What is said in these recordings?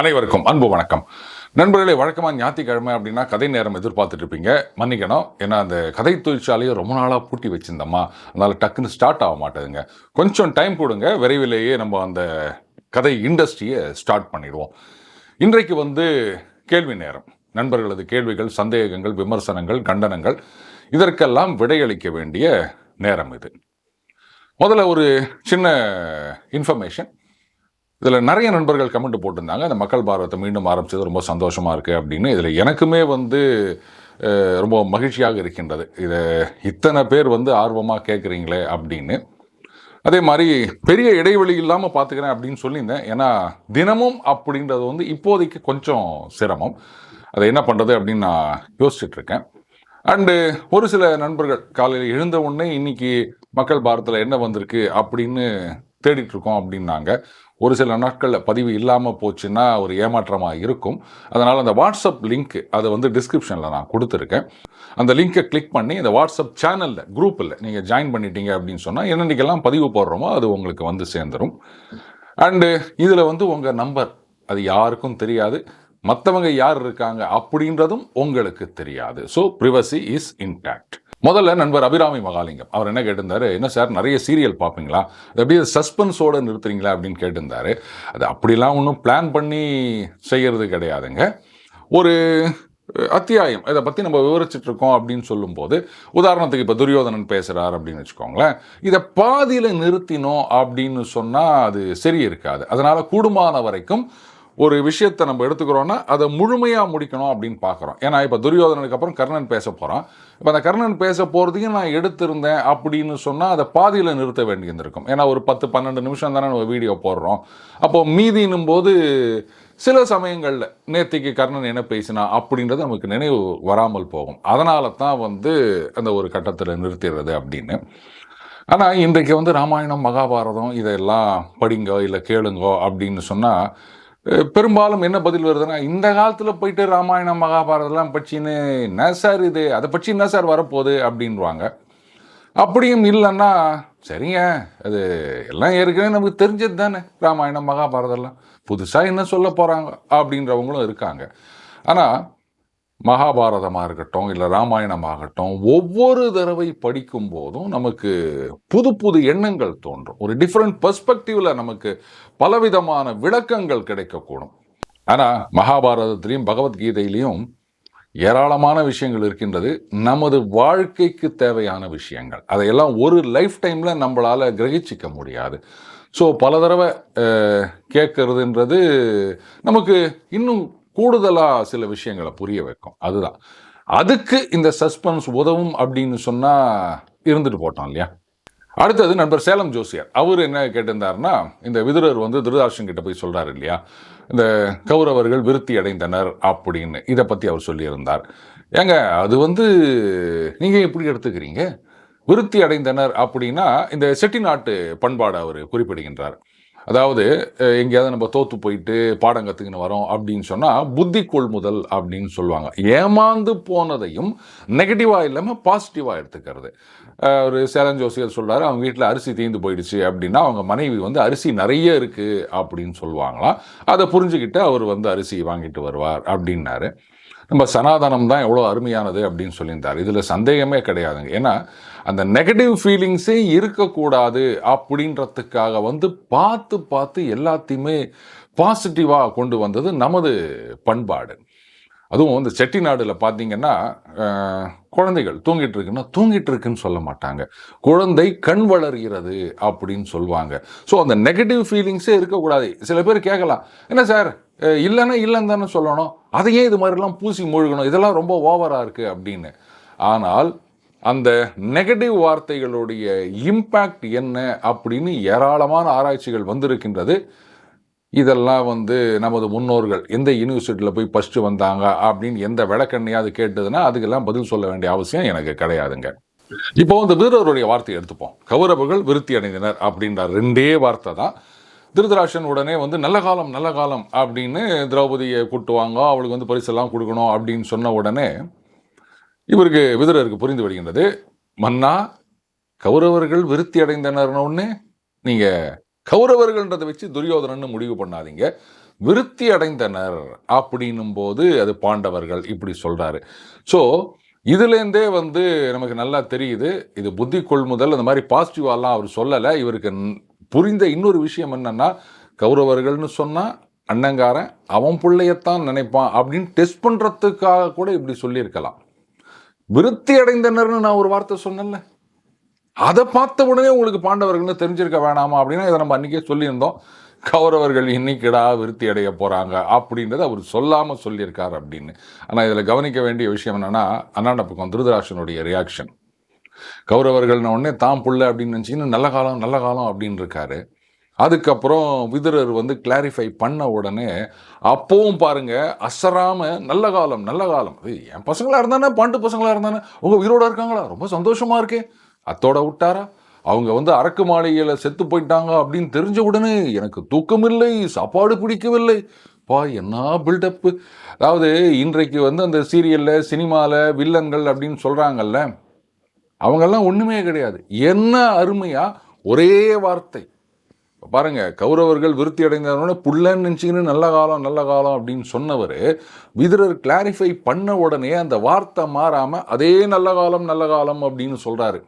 அனைவருக்கும் அன்பு வணக்கம். நண்பர்களே வழக்கமாக ஞாயிற்றுக்கிழமை அப்படின்னா கதை நேரம் எதிர்பார்த்துட்டு இருப்பீங்க மன்னிக்கணும். ஏன்னா அந்த கதை தொழிற்சாலையை ரொம்ப நாளாக பூட்டி வச்சிருந்தோமா அதனால் டக்குன்னு ஸ்டார்ட் ஆக மாட்டேதுங்க. கொஞ்சம் டைம் கொடுங்க. விரைவிலேயே நம்ம அந்த கதை இண்டஸ்ட்ரியை ஸ்டார்ட் பண்ணிடுவோம். இன்றைக்கு வந்து கேள்வி நேரம். நண்பர்களது கேள்விகள் சந்தேகங்கள் விமர்சனங்கள் கண்டனங்கள் இதற்கெல்லாம் விடையளிக்க வேண்டிய நேரம் இது. முதல்ல ஒரு சின்ன இன்ஃபர்மேஷன் இதில் நிறைய நண்பர்கள் கமெண்ட் போட்டிருந்தாங்க. அந்த மக்கள் பாரதத்தை மீண்டும் ஆரம்பிச்சது ரொம்ப சந்தோஷமாக இருக்குது அப்படின்னு. இதில் எனக்குமே வந்து ரொம்ப மகிழ்ச்சியாக இருக்கின்றது. இதை இத்தனை பேர் வந்து ஆர்வமாக கேட்குறீங்களே அப்படின்னு. அதே மாதிரி பெரிய இடைவெளி இல்லாமல் பார்த்துக்கிறேன் அப்படின்னு சொல்லியிருந்தேன். ஏன்னா தினமும் அப்படின்றது வந்து இப்போதைக்கு கொஞ்சம் சிரமம். அதை என்ன பண்ணுறது அப்படின்னு நான் யோசிச்சுட்ருக்கேன் அண்டு ஒரு சில நண்பர்கள் காலையில் எழுந்த உடனே இன்னைக்கு மக்கள் பாரத்தில் என்ன வந்திருக்கு அப்படின்னு தேடிட்டு இருக்கோம் அப்படின்னாங்க. ஒரு சில நாட்களில் பதிவு இல்லாமல் போச்சுன்னா ஒரு ஏமாற்றமாக இருக்கும். அதனால் அந்த வாட்ஸ்அப் லிங்க் அதை வந்து டிஸ்கிரிப்ஷனில் நான் கொடுத்துருக்கேன். அந்த லிங்க்கை கிளிக் பண்ணி இந்த வாட்ஸ்அப் சேனலில் குரூப்பில் நீங்கள் ஜாயின் பண்ணிட்டீங்க அப்படின்னு சொன்னால் என்னென்னைக்கெல்லாம் பதிவு போடுறோமோ அது உங்களுக்கு வந்து சேர்ந்துடும் அண்டு இதில் வந்து உங்கள் நம்பர் அது யாருக்கும் தெரியாது. மற்றவங்க யார் இருக்காங்க அப்படின்றதும் உங்களுக்கு தெரியாது. ஸோ ப்ரிவசி இஸ் இன்டாக்ட் முதல்ல நண்பர் அபிராமி மகாலிங்கம். அவர் என்ன கேட்டிருந்தாரு? என்ன சார் நிறைய சீரியல் பார்ப்பீங்களா? அது அப்படியே சஸ்பென்ஸோடு நிறுத்துறீங்களா அப்படின்னு கேட்டிருந்தாரு. அது அப்படிலாம் ஒன்றும் பிளான் பண்ணி செய்கிறது கிடையாதுங்க. ஒரு அத்தியாயம். இதை பற்றி நம்ம விவரிச்சிட்டு இருக்கோம் அப்படின்னு சொல்லும்போது உதாரணத்துக்கு இப்போ துரியோதனன் பேசுகிறார் அப்படின்னு வச்சுக்கோங்களேன். இதை பாதியில் நிறுத்தினோம் அப்படின்னு சொன்னால் அது சரி இருக்காது. அதனால் கூடுமான வரைக்கும் ஒரு விஷயத்தை நம்ம எடுத்துக்கிறோன்னா அதை முழுமையாக முடிக்கணும் அப்படின்னு பார்க்குறோம். ஏன்னா இப்போ துரியோதனனுக்கு அப்புறம் கர்ணன் பேச போகிறான் இப்போ அந்த கர்ணன் பேச போகிறதையும் நான் எடுத்திருந்தேன் அப்படின்னு சொன்னால் அதை பாதியில் நிறுத்த வேண்டியது இருக்கும் ஏன்னா ஒரு பத்து பன்னெண்டு நிமிஷம் தானே நம்ம வீடியோ போடுறோம். அப்போ மீதினும் போது சில சமயங்களில் நேத்திக்கு கர்ணன் என்ன பேசினா அப்படின்றது நமக்கு நினைவு வராமல் போகும். அதனால தான் வந்து அந்த ஒரு கட்டத்தில் நிறுத்திடுறது அப்படின்னு. ஆனால் இன்றைக்கு வந்து ராமாயணம் மகாபாரதம் இதெல்லாம் படிங்கோ இல்லை கேளுங்கோ அப்படின்னு சொன்னால் பெரும்பாலும் என்ன பதில் வருதுன்னா இந்த காலத்தில் போயிட்டு ராமாயணம் மகாபாரதம்லாம் பற்றின்னு என்ன சார் இது? அதை பற்றி என்ன சார் வரப்போகுது? அப்படின்வாங்க அப்படியும் இல்லைன்னா சரிங்க அது எல்லாம் ஏற்கனவே நமக்கு தெரிஞ்சது தானே ராமாயணம் மகாபாரதம்லாம். புதுசாக என்ன சொல்ல போகிறாங்க அப்படின்றவங்களும் இருக்காங்க. ஆனால் மகாபாரதமாக இருக்கட்டும் இல்லை ராமாயணமாகட்டும் ஒவ்வொரு தடவை படிக்கும் போதும் நமக்கு புது புது எண்ணங்கள் தோன்றும். ஒரு டிஃப்ரெண்ட் பர்ஸ்பெக்டிவில் நமக்கு பலவிதமான விளக்கங்கள் கிடைக்கக்கூடும். ஆனால் மகாபாரதத்திலையும் பகவத்கீதையிலையும் ஏராளமான விஷயங்கள் இருக்கின்றது. நமது வாழ்க்கைக்கு தேவையான விஷயங்கள். அதையெல்லாம் ஒரு லைஃப் டைமில் நம்மளால் கிரகிச்சிக்க முடியாது. ஸோ பல தடவை கேட்குறதுன்றது கேட்கறதுன்றது நமக்கு இன்னும் கூடுதலாக சில விஷயங்களை புரிய வைக்கும். அதுதான். அதுக்கு இந்த சஸ்பென்ஸ் உதவும் அப்படின்னு சொன்னால் இருந்துட்டு போட்டோம் இல்லையா? அடுத்தது நண்பர் சேலம் ஜோசியர். அவர் என்ன கேட்டிருந்தாருன்னா இந்த விதுரர் வந்து திருதாஷன் கிட்ட போய் சொல்கிறார் இல்லையா? இந்த கௌரவர்கள் விருத்தி அடைந்தனர் அப்படின்னு இதை பற்றி அவர் சொல்லியிருந்தார். ஏங்க அது வந்து நீங்கள் எப்படி எடுத்துக்கிறீங்க? விருத்தி அடைந்தனர் அப்படின்னா இந்த செட்டிநாட்டு பண்பாடு அவர் குறிப்பிடுகின்றார். அதாவது எங்கேயாவது நம்ம தோற்று போயிட்டு பாடம் கற்றுக்கின்னு வரோம் அப்படின்னு சொன்னால் புத்தி கொள்முதல் அப்படின்னு சொல்லுவாங்க. ஏமாந்து போனதையும் நெகட்டிவாக இல்லாமல் பாசிட்டிவாக எடுத்துக்கிறது. ஒரு சேலன் ஜோசியர் சொல்கிறார் அவங்க வீட்டில் அரிசி தீந்து போயிடுச்சு அப்படின்னா அவங்க மனைவி வந்து அரிசி நிறைய இருக்குது அப்படின்னு சொல்லுவாங்களாம். அதை புரிஞ்சுக்கிட்டு அவர் வந்து அரிசி வாங்கிட்டு வருவார் அப்படின்னாரு. நம்ம சனாதனம் தான் எவ்வளோ அருமையானது அப்படின்னு சொல்லியிருந்தார். இதில் சந்தேகமே கிடையாதுங்க. ஏன்னா அந்த நெகட்டிவ் ஃபீலிங்ஸே இருக்கக்கூடாது அப்படின்றதுக்காக வந்து பார்த்து பார்த்து எல்லாத்தையுமே பாசிட்டிவாக கொண்டு வந்தது நமது பண்பாடு. அதுவும் இந்த செட்டிநாடில் பார்த்தீங்கன்னா குழந்தைகள் தூங்கிட்டு இருக்குன்னா தூங்கிட்டு இருக்குன்னு சொல்ல மாட்டாங்க. குழந்தை கண் வளர்கிறது அப்படின்னு சொல்லுவாங்க ஸோ அந்த நெகட்டிவ் ஃபீலிங்ஸே இருக்கக்கூடாது. சில பேர் கேட்கலாம் என்ன சார்? இல்லைன்னா இல்லைன்னு தானே சொல்லணும். அதையே இது மாதிரிலாம் பூசி மூழ்கணும். இதெல்லாம் ரொம்ப ஓவராக இருக்குது அப்படின்னு. ஆனால் அந்த நெகட்டிவ் வார்த்தைகளுடைய இம்பேக்ட் என்ன அப்படின்னு ஏராளமான ஆராய்ச்சிகள் வந்திருக்கின்றது. இதெல்லாம் வந்து நமது முன்னோர்கள் எந்த யூனிவர்சிட்டியில் போய் ஃபஸ்ட்டு வந்தாங்க அப்படின்னு எந்த விளக்கண்ணையாவது கேட்டதுன்னா அதுக்கெல்லாம் பதில் சொல்ல வேண்டிய அவசியம் எனக்கு கிடையாதுங்க. இப்போ இந்த வீரருடைய வார்த்தையை எடுத்துப்போம். கௌரவர்கள் விருத்தி அடைந்தனர் அப்படின்ற ரெண்டே வார்த்தை தான். திருதராஷன் உடனே வந்து நல்ல காலம் நல்ல காலம் அப்படின்னு திரௌபதியை கூட்டுவாங்க அவளுக்கு வந்து பரிசெல்லாம் கொடுக்கணும் அப்படின்னு சொன்ன உடனே இவருக்கு விதுரருக்கு புரிந்து வருகின்றது. மன்னா கௌரவர்கள் விருத்தி அடைந்தனர்னு நீங்கள் கௌரவர்கள்ன்றதை வச்சு துரியோதனன்னு முடிவு பண்ணாதீங்க. விருத்தி அடைந்தனர் அப்படின்னும் போது அது பாண்டவர்கள் இப்படி சொல்கிறாரு ஸோ இதுலேருந்தே வந்து நமக்கு நல்லா தெரியுது இது புத்தி கொள்முதல் அந்த மாதிரி பாசிட்டிவாலாம் அவர் சொல்லலை. இவருக்கு புரிந்த இன்னொரு விஷயம் என்னன்னா கௌரவர்கள்னு சொன்னால் அண்ணங்காரன் அவன் பிள்ளையத்தான் நினைப்பான் அப்படின்னு டெஸ்ட் பண்ணுறதுக்காக கூட இப்படி சொல்லியிருக்கலாம். விருத்தி அடைந்தனர்னு நான் ஒரு வார்த்தை சொன்னேன்ல. அதை பார்த்த உடனே உங்களுக்கு பாண்டவர்கள்னு தெரிஞ்சிருக்க வேணாமா அப்படின்னா இதை நம்ம அன்றைக்கே சொல்லியிருந்தோம். கௌரவர்கள் இன்னைக்கிடா விருத்தி அடைய போகிறாங்க அப்படின்றத அவர் சொல்லாமல் சொல்லியிருக்கார் அப்படின்னு. ஆனால் இதில் கவனிக்க வேண்டிய விஷயம் என்னென்னா அண்ணாண்ட பக்கம் திருதராசனுடைய ரியாக்ஷன் கௌரவர்கள்ன உடனே தான் புள்ள அப்படின்னு நினச்சின்னு நல்ல காலம் நல்ல காலம் அப்படின்னு இருக்காரு. அதுக்கப்புறம் விதுரர் வந்து கிளாரிஃபை பண்ண உடனே அப்பவும் பாருங்க அசராம நல்ல காலம் நல்ல காலம். என் பசங்களாக இருந்தானே? பாண்டு பசங்களாக இருந்தானே? உங்கள் உயிரோட இருக்காங்களா? ரொம்ப சந்தோஷமாக இருக்கே. அத்தோட விட்டாரா? அவங்க வந்து அரக்கு மாளிகையில் செத்து போயிட்டாங்க அப்படின்னு தெரிஞ்ச உடனே எனக்கு தூக்கமில்லை சாப்பாடு பிடிக்கவில்லை பா என்ன பில்டப்பு அதாவது இன்றைக்கு வந்து அந்த சீரியலில் சினிமாவில் வில்லன்கள் அப்படின்னு சொல்கிறாங்கல்ல அவங்கெல்லாம் ஒன்றுமே கிடையாது. என்ன அருமையாக ஒரே வார்த்தை. பாருங்கள் பாருங்க கௌரவர்கள் விருத்தி அடைந்தவனோட புள்ளன்னு நினச்சிக்கின்னு நல்ல காலம் நல்ல காலம் அப்படின்னு சொன்னவர் விதுரர் கிளாரிஃபை பண்ண உடனே அந்த வார்த்தை மாறாமல் அதே நல்ல காலம் நல்ல காலம் அப்படின்னு சொல்கிறாரு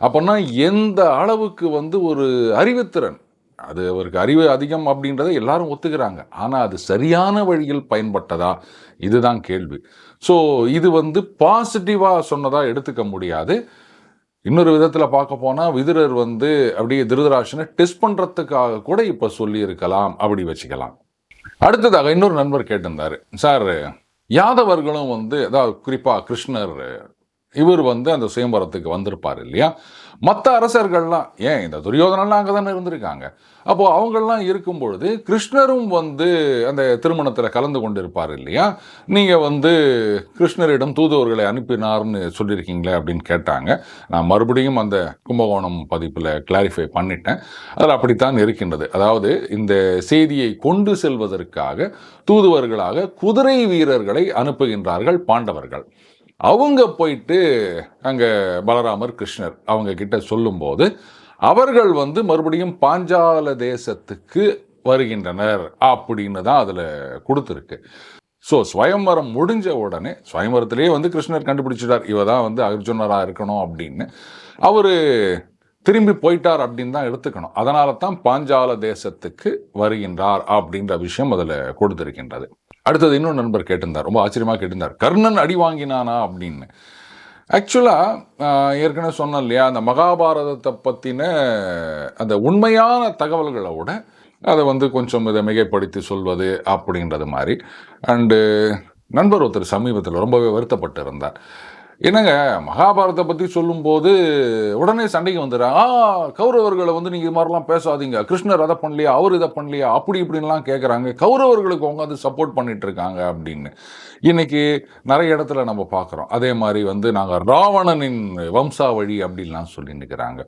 அப்போனா எந்த அளவுக்கு வந்து ஒரு அறிவுத்திறன் அது அவருக்கு அறிவு அதிகம் அப்படின்றத எல்லாரும் ஒத்துக்கிறாங்க. ஆனால் அது சரியான வழியில் பயன்பட்டதா? இதுதான் கேள்வி. ஸோ இது வந்து பாசிட்டிவாக சொன்னதாக எடுத்துக்க முடியாது. இன்னொரு விதத்தில் பார்க்க போனால் விதுரர் வந்து அப்படியே திருதராஷனை டெஸ்ட் பண்ணுறதுக்காக கூட இப்போ சொல்லியிருக்கலாம். அப்படி வச்சுக்கலாம். அடுத்ததாக இன்னொரு நண்பர் கேட்டிருந்தாரு. சார் யாதவர்களும் வந்து அதாவது குறிப்பாக கிருஷ்ணர் இவர் வந்து அந்த சுயம்பரத்துக்கு வந்திருப்பார் இல்லையா? மற்ற அரசர்கள்லாம் ஏன் இந்த துரியோதனெல்லாம் அங்கே தானே இருந்திருக்காங்க? அப்போது அவங்கெல்லாம் இருக்கும் பொழுது கிருஷ்ணரும் வந்து அந்த திருமணத்தில் கலந்து கொண்டிருப்பார் இல்லையா? நீங்கள் வந்து கிருஷ்ணரிடம் தூதுவர்களை அனுப்பினார்னு சொல்லியிருக்கீங்களே அப்படின்னு கேட்டாங்க. நான் மறுபடியும் அந்த கும்பகோணம் பதிப்பில் கிளாரிஃபை பண்ணிட்டேன். அதில் அப்படித்தான் இருக்கின்றது. அதாவது இந்த செய்தியை கொண்டு செல்வதற்காக தூதுவர்களாக குதிரை வீரர்களை அனுப்புகின்றார்கள் பாண்டவர்கள். அவங்க போயிட்டு அங்கே பலராமர் கிருஷ்ணர் அவங்க கிட்ட சொல்லும்போது அவர்கள் வந்து மறுபடியும் பாஞ்சால தேசத்துக்கு வருகின்றனர் அப்படின்னு தான் அதில் கொடுத்துருக்கு. ஸோ ஸ்வயம்வரம் முடிஞ்ச உடனே ஸ்வயம்வரத்திலேயே வந்து கிருஷ்ணர் கண்டுபிடிச்சிட்டார். இவ தான் வந்து அர்ஜுனராக இருக்கணும் அப்படின்னு. அவர் திரும்பி போயிட்டார் அப்படின்னு தான் எடுத்துக்கணும். அதனால தான் பாஞ்சால தேசத்துக்கு வருகின்றார் அப்படின்ற விஷயம் அதில் கொடுத்திருக்கின்றது. அடுத்தது இன்னொரு நண்பர் கேட்டிருந்தார். ரொம்ப ஆச்சரியமாக கேட்டிருந்தார். கர்ணன் அடி வாங்கினானா? அப்படின்னு. ஆக்சுவலாக ஏற்கனவே சொன்னோம் இல்லையா அந்த மகாபாரதத்தை பற்றின அந்த உண்மையான தகவல்களை விட அதை வந்து கொஞ்சம் இதை மிகைப்படுத்தி சொல்வது அப்படின்றது மாதிரி. அண்டு நண்பர் ஒருத்தர் சமீபத்தில் ரொம்பவே வருத்தப்பட்டு இருந்தார் என்னங்க மகாபாரதத்தை பற்றி சொல்லும்போது உடனே சண்டைக்கு வந்துடுறாங்க ஆ கௌரவர்களை வந்து நீங்கள் இது மாதிரிலாம் பேசாதீங்க. கிருஷ்ணர் அதை பண்ணலையா? அவர் இதை பண்ணலையா? அப்படி இப்படின்லாம் கேட்குறாங்க கௌரவர்களுக்கு அவங்க வந்து சப்போர்ட் பண்ணிட்டு இருக்காங்க அப்படின்னு. இன்னைக்கு நிறைய இடத்துல நம்ம பார்க்குறோம் அதே மாதிரி வந்து நாங்கள் ராவணனின் வம்சாவழி அப்படின்லாம் சொல்லி நிற்கிறாங்க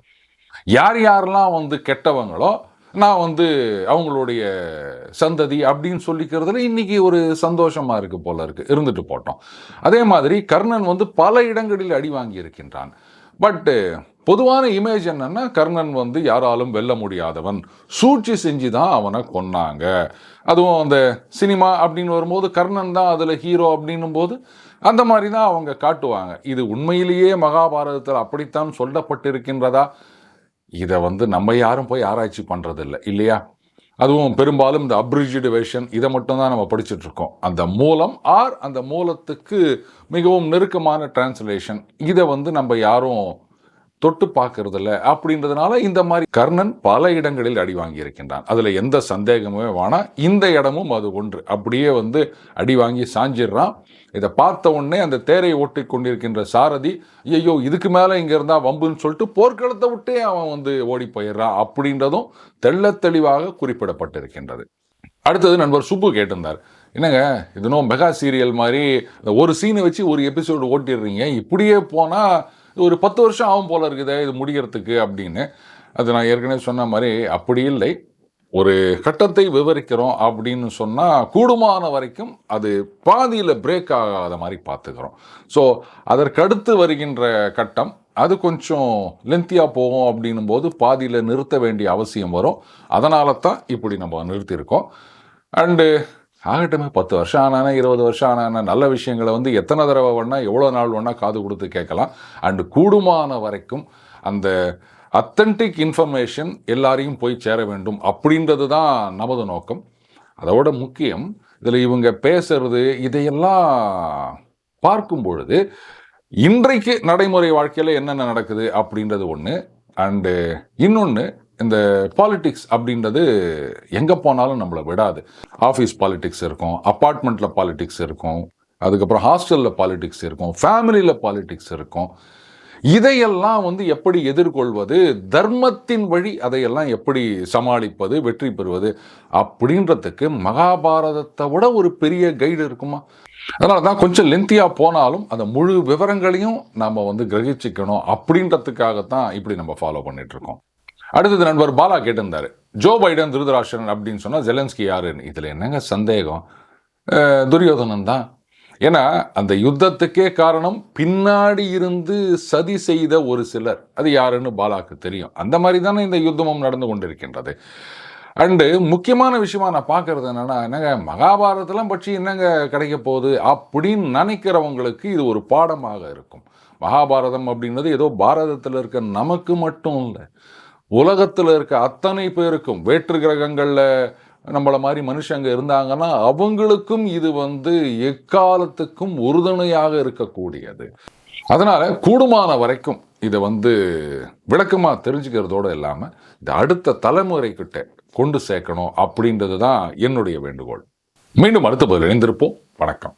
யார் யாரெல்லாம் வந்து கெட்டவங்களோ நான் வந்து அவங்களுடைய சந்ததி அப்படின்னு சொல்லிக்கிறதுல இன்னைக்கு ஒரு சந்தோஷமாக இருக்கு போல இருக்குது இருந்துட்டு போட்டோம். அதே மாதிரி கர்ணன் வந்து பல இடங்களில் அடி வாங்கி இருக்கின்றான். பட்டு பொதுவான இமேஜ் என்னன்னா கர்ணன் வந்து யாராலும் வெல்ல முடியாதவன். சூழ்ச்சி செஞ்சு தான் அவனை கொன்னாங்க. அதுவும் அந்த சினிமா அப்படின்னு வரும்போது கர்ணன் தான் அதில் ஹீரோ அப்படின்னும் போது அந்த மாதிரி தான் அவங்க காட்டுவாங்க. இது உண்மையிலேயே மகாபாரதத்தில் அப்படித்தான் சொல்லப்பட்டிருக்கின்றதா? இதை வந்து நம்ம யாரும் போய் ஆராய்ச்சி பண்ணுறதில்ல இல்லையா? அதுவும் பெரும்பாலும் இந்த அப்ரிஜிடு இதை மட்டும்தான் நம்ம படிச்சுட்ருக்கோம் அந்த மூலம் ஆர் அந்த மூலத்துக்கு மிகவும் நெருக்கமான டிரான்ஸ்லேஷன் இதை வந்து நம்ம யாரும் தொட்டு பார்க்கறதில்ல அப்படின்றதுனால இந்த மாதிரி கர்ணன் பல இடங்களில் அடி வாங்கி இருக்கின்றான் அதில் எந்த சந்தேகமுமே வேணாம் இந்த இடமும் அது ஒன்று. அப்படியே வந்து அடி வாங்கி சாஞ்சிடுறான். இதை பார்த்த உடனே அந்த தேரை ஓட்டி கொண்டிருக்கின்ற சாரதி ஐயோ இதுக்கு மேலே இங்கே இருந்தால் வம்புன்னு சொல்லிட்டு போர்க்களத்தை விட்டே அவன் வந்து ஓடி போயிடுறான் அப்படின்றதும் தெள்ளத்தெளிவாக குறிப்பிடப்பட்டிருக்கின்றது. அடுத்தது நண்பர் சுப்பு கேட்டிருந்தார். என்னங்க இதுனோ மெகா சீரியல் மாதிரி ஒரு சீனை வச்சு ஒரு எபிசோடு ஓட்டிடுறீங்க. இப்படியே போனால் ஒரு பத்து வருஷம் ஆகும் போல இருக்குதே இது முடிகிறதுக்கு அப்படின்னு. அது நான் ஏற்கனவே சொன்ன மாதிரி அப்படி இல்லை. ஒரு கட்டத்தை விவரிக்கிறோம் அப்படின்னு சொன்னால் கூடுமான வரைக்கும் அது பாதியில் பிரேக் ஆகாத மாதிரி பார்த்துக்கிறோம். ஸோ அதற்கடுத்து வருகின்ற கட்டம் அது கொஞ்சம் லென்த்தியாக போகும் அப்படின்னும் போது பாதியில் நிறுத்த வேண்டிய அவசியம் வரும். அதனால தான் இப்படி நம்ம நிறுத்தியிருக்கோம். அண்டு ஆகட்டுமே பத்து வருஷம் ஆனானா இருபது வருஷம் ஆனானா நல்ல விஷயங்களை வந்து எத்தனை தடவை வேணால் எவ்வளோ நாள் வேணால் காது கொடுத்து கேட்கலாம். அண்டு கூடுமான வரைக்கும் அந்த அத்தன்டிக் இன்ஃபர்மேஷன் எல்லாரையும் போய் சேர வேண்டும் அப்படின்றது தான் நமது நோக்கம். அதோட முக்கியம் இதில் இவங்க பேசுறது இதையெல்லாம் பார்க்கும் பொழுது இன்றைக்கு நடைமுறை வாழ்க்கையில் என்னென்ன நடக்குது அப்படின்றது ஒன்று அண்டு இன்னொன்று இந்த பாலிட்டிக்ஸ் அப்படின்றது எங்கே போனாலும் நம்மளை விடாது. ஆஃபீஸ் பாலிட்டிக்ஸ் இருக்கும் அப்பார்ட்மெண்ட்டில் பாலிட்டிக்ஸ் இருக்கும் அதுக்கப்புறம் ஹாஸ்டலில் பாலிட்டிக்ஸ் இருக்கும் ஃபேமிலியில் பாலிட்டிக்ஸ் இருக்கும். இதையெல்லாம் வந்து எப்படி எதிர்கொள்வது தர்மத்தின் வழி அதையெல்லாம் எப்படி சமாளிப்பது வெற்றி பெறுவது அப்படின்றதுக்கு மகாபாரதத்தை விட ஒரு பெரிய கைடு இருக்குமா? அதனால தான் கொஞ்சம் லென்த்தியாக போனாலும் அந்த முழு விவரங்களையும் நாம் வந்து கிரகிச்சிக்கணும் அப்படின்றதுக்காகத்தான் இப்படி நம்ம ஃபாலோ பண்ணிகிட்ருக்கோம் இருக்கோம். அடுத்தது நண்பர் பாலா கேட்டிருந்தாரு. ஜோ பைடன் திருதராஷ்டிரன் அப்படின்னு சொன்னால் ஜெலன்ஸ்கி யாருன்னு? இதில் என்னங்க சந்தேகம்? துரியோதனன் தான். ஏன்னா அந்த யுத்தத்துக்கே காரணம் பின்னாடி இருந்து சதி செய்த ஒரு சிலர். அது யாருன்னு பாலாக்கு தெரியும். அந்த மாதிரி தானே இந்த யுத்தமும் நடந்து கொண்டிருக்கின்றது. அண்டு முக்கியமான விஷயமா நான் பார்க்கறது என்னன்னா என்னங்க மகாபாரதத்தெல்லாம் பற்றி என்னங்க கிடைக்க போகுது? அப்படின்னு நினைக்கிறவங்களுக்கு இது ஒரு பாடமாக இருக்கும். மகாபாரதம் அப்படின்றது ஏதோ பாரதத்தில் இருக்க நமக்கு மட்டும் இல்லை. உலகத்தில் இருக்க அத்தனை பேருக்கும் வேற்று கிரகங்களில் நம்மளை மாதிரி மனுஷங்க இருந்தாங்கன்னா அவங்களுக்கும் இது வந்து எக்காலத்துக்கும் உறுதுணையாக இருக்கக்கூடியது. அதனால் கூடுமான வரைக்கும் இதை வந்து விளக்கமாக தெரிஞ்சுக்கிறதோடு இல்லாமல் இந்த அடுத்த தலைமுறைக்கிட்ட கொண்டு சேர்க்கணும் அப்படின்றது தான் என்னுடைய வேண்டுகோள். மீண்டும் அடுத்த பதில் இணைந்திருப்போம். வணக்கம்.